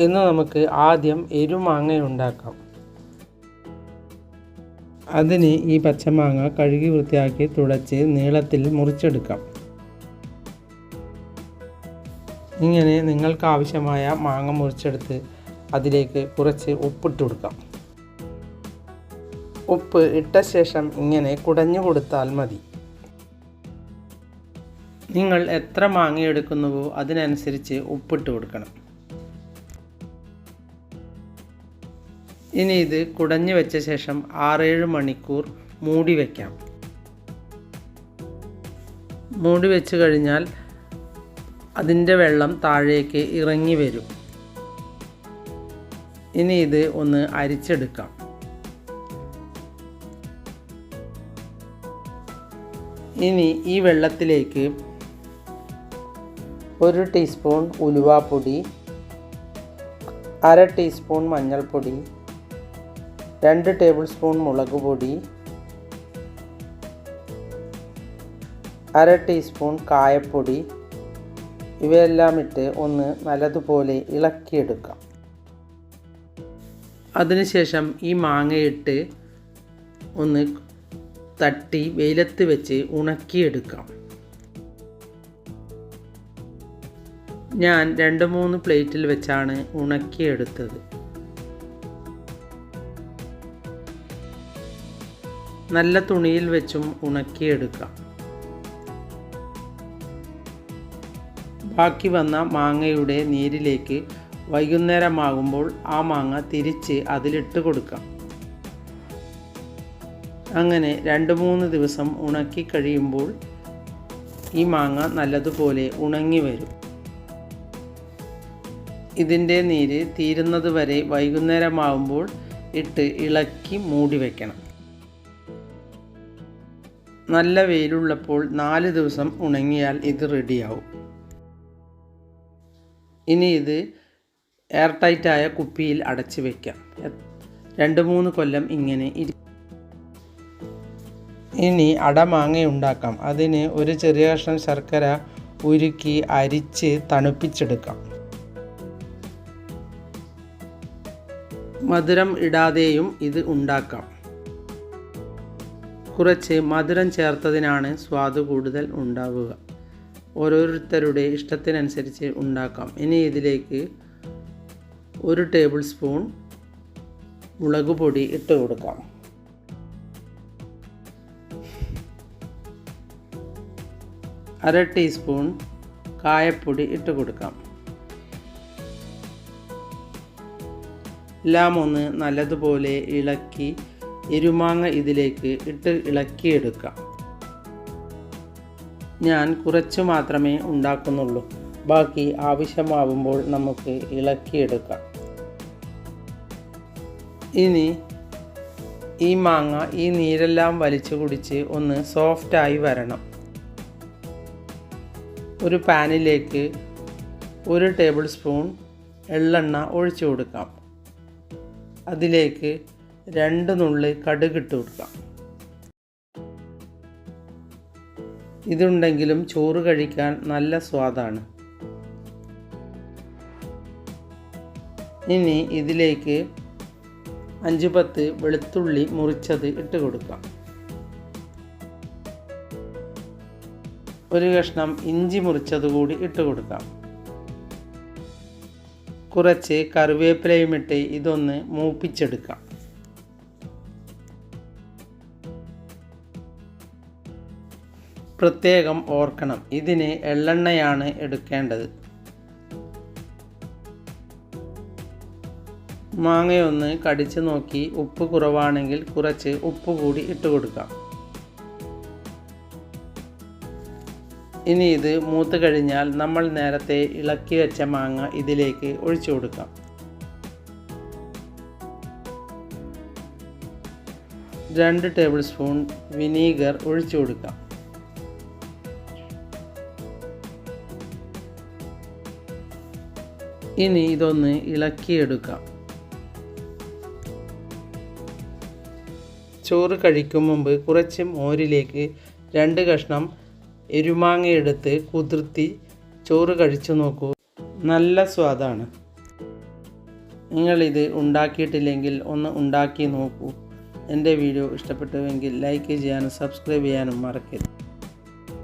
ഇന്ന് നമുക്ക് ആദ്യം എരുമാങ്ങ ഉണ്ടാക്കാം അതിന് ഈ പച്ചമാങ്ങ കഴുകി വൃത്തിയാക്കി തുടച്ച് നീളത്തിൽ മുറിച്ചെടുക്കാം. ഇങ്ങനെ നിങ്ങൾക്ക് ആവശ്യമായ മാങ്ങ മുറിച്ചെടുത്ത് അതിലേക്ക് കുറച്ച് ഉപ്പിട്ട് കൊടുക്കാം. ഉപ്പ് ഇട്ട ശേഷം ഇങ്ങനെ കുടഞ്ഞു കൊടുത്താൽ മതി. നിങ്ങൾ എത്ര മാങ്ങ എടുക്കുന്നുവോ അതിനനുസരിച്ച് ഉപ്പിട്ട് കൊടുക്കണം. ഇനി ഇത് കുടഞ്ഞു വെച്ച ശേഷം ആറേഴ് മണിക്കൂർ മൂടി വയ്ക്കാം മൂടി വെച്ച് കഴിഞ്ഞാൽ അതിന്റെ വെള്ളം താഴേക്ക് ഇറങ്ങി വരും. ഇനി ഇത് ഒന്ന് അരിച്ചെടുക്കാം. ഇനി ഈ വെള്ളത്തിലേക്ക് ഒരു ടീസ്പൂൺ ഉലുവാപ്പൊടി അര ടീസ്പൂൺ മഞ്ഞൾപ്പൊടി രണ്ട് ടേബിൾ സ്പൂൺ മുളക് പൊടി അര ടീസ്പൂൺ കായപ്പൊടി ഇവയെല്ലാം ഇട്ട് ഒന്ന് നല്ലതുപോലെ ഇളക്കിയെടുക്കാം. അതിനുശേഷം ഈ മാങ്ങയിട്ട് ഒന്ന് തട്ടി വെയിലത്ത് വെച്ച് ഉണക്കിയെടുക്കാം. ഞാൻ രണ്ട് മൂന്ന് പ്ലേറ്റിൽ വെച്ചാണ് ഉണക്കിയെടുത്തത്. നല്ല തുണിയിൽ വെച്ചും ഉണക്കിയെടുക്കാം. ബാക്കി വന്ന മാങ്ങയുടെ നീരിലേക്ക് വൈകുന്നേരമാകുമ്പോൾ ആ മാങ്ങ തിരിച്ച് അതിലിട്ട് കൊടുക്കാം. അങ്ങനെ രണ്ട് മൂന്ന് ദിവസം ഉണക്കി കഴിയുമ്പോൾ ഈ മാങ്ങ നല്ലതുപോലെ ഉണങ്ങി വരും. ഇതിന്റെ നീര് തീരുന്നത് വരെ വൈകുന്നേരമാകുമ്പോൾ ഇട്ട് ഇളക്കി മൂടി വയ്ക്കണം നല്ല വെയിലുള്ളപ്പോൾ നാല് ദിവസം ഉണങ്ങിയാൽ ഇത് റെഡിയാവും. ഇനി ഇത് എയർ ടൈറ്റായ കുപ്പിയിൽ അടച്ചു വയ്ക്കാം രണ്ട് മൂന്ന് കൊല്ലം ഇങ്ങനെ ഇരി ഇനി അടമാങ്ങ ഉണ്ടാക്കാം. അതിന് ഒരു ചെറിയ കഷ്ണം ശർക്കര ഉരുക്കി അരിച്ച് തണുപ്പിച്ചെടുക്കാം. മധുരം ഇടാതെയും ഇത് ഉണ്ടാക്കാം. കുറച്ച് മധുരം ചേർത്തതിനാണ് സ്വാദ് കൂടുതൽ ഉണ്ടാവുക. ഓരോരുത്തരുടെ ഇഷ്ടത്തിനനുസരിച്ച് ഉണ്ടാക്കാം. ഇനി ഇതിലേക്ക് ഒരു ടേബിൾ സ്പൂൺ മുളക് പൊടി ഇട്ട് കൊടുക്കാം. അര ടീസ്പൂൺ കായപ്പൊടി ഇട്ട് കൊടുക്കാം. എല്ലാം ഒന്ന് നല്ലതുപോലെ ഇളക്കി എരുമാങ്ങ ഇതിലേക്ക് ഇട്ട് ഇളക്കിയെടുക്കാം. ഞാൻ കുറച്ച് മാത്രമേ ഉണ്ടാക്കുന്നുള്ളൂ. ബാക്കി ആവശ്യമാവുമ്പോൾ നമുക്ക് ഇളക്കിയെടുക്കാം. ഇനി ഈ മാങ്ങ ഈ നീരെല്ലാം വലിച്ചു കുടിച്ച് ഒന്ന് സോഫ്റ്റായി വരണം. ഒരു പാനിലേക്ക് ഒരു ടേബിൾ സ്പൂൺ എള്ളെണ്ണ ഒഴിച്ചു കൊടുക്കാം. അതിലേക്ക് രണ്ട് നുള്ളി കടുകിട്ട് കൊടുക്കാം. ഇതുണ്ടെങ്കിലും ചോറ് കഴിക്കാൻ നല്ല സ്വാദാണ്. ഇനി ഇതിലേക്ക് അഞ്ച് പത്ത് വെളുത്തുള്ളി മുറിച്ചത് ഇട്ട് കൊടുക്കാം. ഒരു കഷ്ണം ഇഞ്ചി മുറിച്ചത് കൂടി ഇട്ട് കൊടുക്കാം. കുറച്ച് കറിവേപ്പിലയും ഇട്ട് ഇതൊന്ന് മൂപ്പിച്ചെടുക്കാം. പ്രത്യേകം ഓർക്കണം. ഇതിന് എള്ളെണ്ണയാണ് എടുക്കേണ്ടത്. മാങ്ങയൊന്ന് കടിച്ചു നോക്കി ഉപ്പ് കുറവാണെങ്കിൽ കുറച്ച് ഉപ്പ് കൂടി ഇട്ട് കൊടുക്കാം. ഇനി ഇത് മൂത്ത് കഴിഞ്ഞാൽ നമ്മൾ നേരത്തെ ഇളക്കി വെച്ച മാങ്ങ ഇതിലേക്ക് ഒഴിച്ചു കൊടുക്കാം. രണ്ട് ടേബിൾ സ്പൂൺ വിനീഗർ ഒഴിച്ചു കൊടുക്കാം. ഇനി ഇതൊന്ന് ഇളക്കിയെടുക്കാം. ചോറ് കഴിക്കും മുമ്പ് കുറച്ച് മോരിലേക്ക് രണ്ട് കഷ്ണം എരുമാങ്ങ എടുത്ത് കുതിർത്തി ചോറ് കഴിച്ചു നോക്കൂ. നല്ല സ്വാദാണ്. നിങ്ങളിത് ഉണ്ടാക്കിയിട്ടില്ലെങ്കിൽ ഒന്ന് ഉണ്ടാക്കി നോക്കൂ. എന്റെ വീഡിയോ ഇഷ്ടപ്പെട്ടുവെങ്കിൽ ലൈക്ക് ചെയ്യാനും സബ്സ്ക്രൈബ് ചെയ്യാനും മറക്കരുത്.